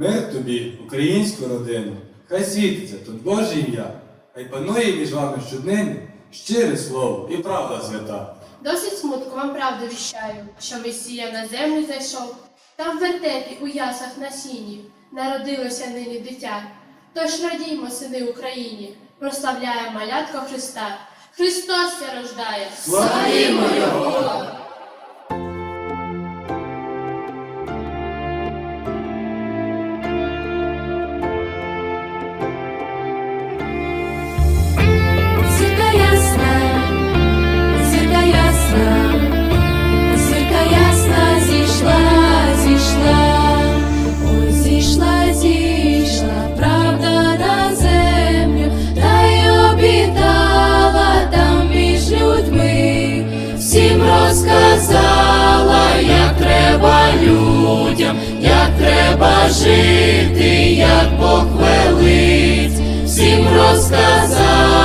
Мир тобі, українську родину, хай світиться тут Боже ім'я, хай панує між вами щоднини щире слово і правда свята. Досить смутку вам правду віщаю, що Месія на землю зайшов, там в вертепі у ясах на сіні народилося нині дитя. Тож радіймо, сини Україні, прославляємо малятко Христа. Христос ся рождає! Славімо Його! Треба жити, як Бог велить, всім розказала,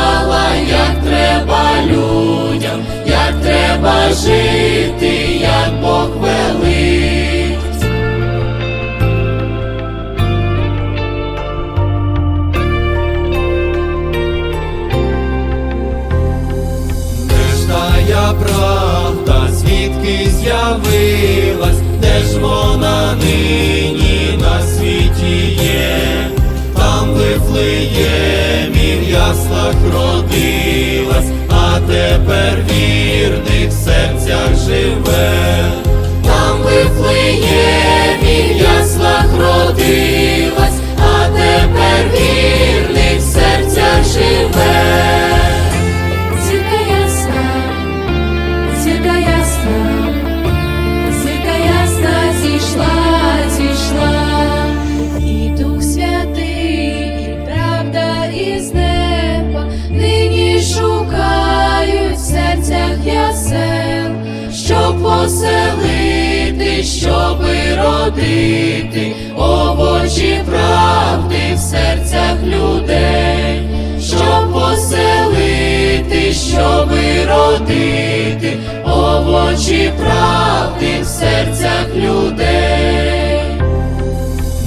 щоб поселити, щоби родити овочі правди в серцях людей, щоб поселити, щоби родити овочі правди в серцях людей.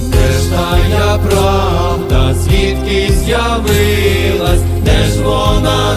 Де ж тая правда, звідки з'явилась, де ж вона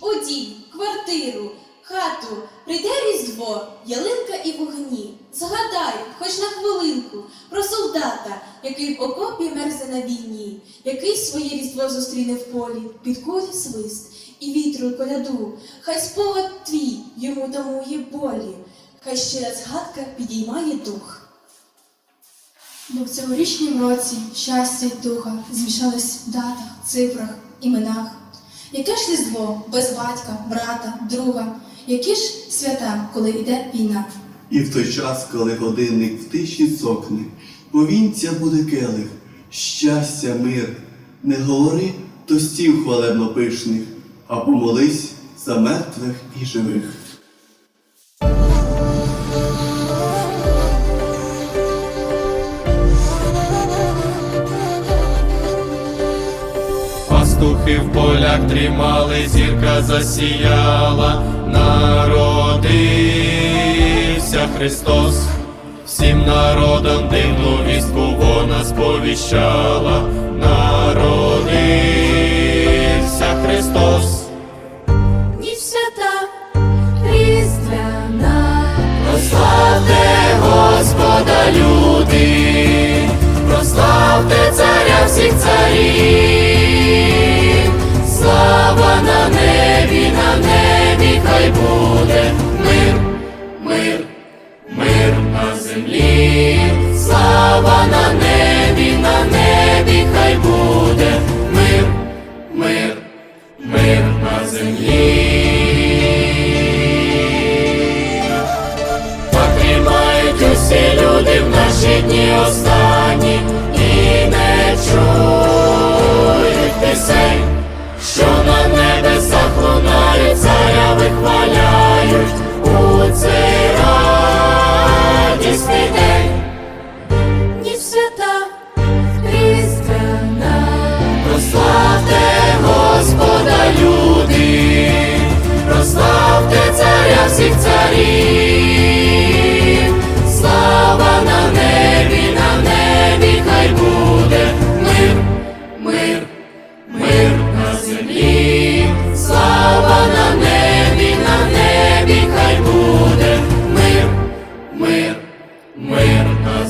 у квартиру, хату. Прийде різдво, ялинка і вогні, згадай, хоч на хвилинку, про солдата, який в окопі мерзне на війні, який своє різдво зустріне в полі, під кулі свист і вітру коляду, хай спогад твій йому тамує болі, хай щира згадка підіймає дух. Бо в цьогорічнім році щастя й духа змішались в датах, цифрах, іменах. Яке ж різдво без батька, брата, друга? Які ж свята, коли йде війна? І в той час, коли годинник в тиші цокне, повінця буде келих, щастя, мир, не говори тостів хвалебно пишних, а помолись за мертвих і живих. Пастухи в полях дрімали, зірка засіяла, народився Христос, всім народам дивну вістку вона сповіщала, народився Христос. Ніч свята, різдвяна, Прославте Господа, люди, прославте царя всіх царів, люди в наші дні останні і не чують пісень, що на небі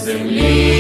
землі.